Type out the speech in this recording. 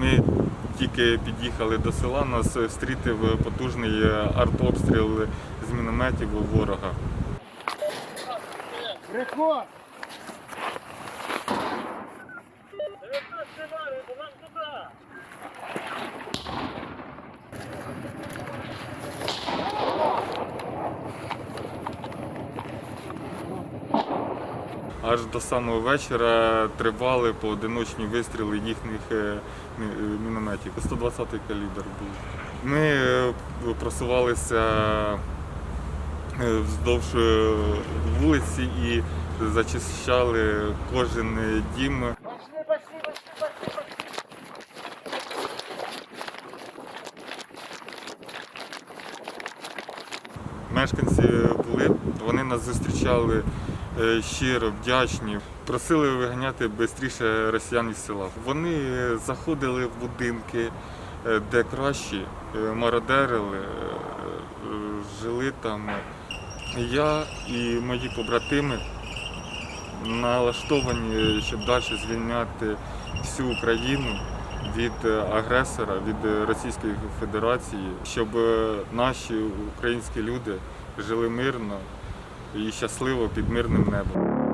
Ми тільки під'їхали до села, нас встрітив потужний артобстріл з мінометів ворога. Аж до самого вечора тривали поодиночні вистріли їхніх е, е, мінометів. 120-й калібр був. Ми е, просувалися вздовж вулиці і зачищали кожен дім. Мешканці були, вони нас зустрічали е, щиро, вдячні, просили виганяти швидше росіян із села. Вони заходили в будинки, е, де кращі, е, мародерили, жили там. Я і мої побратими налаштовані, щоб далі звільняти всю Україну від е, агресора, від е, Російської Федерації, щоб е, наші українські люди жили мирно і щасливо під мирним небом.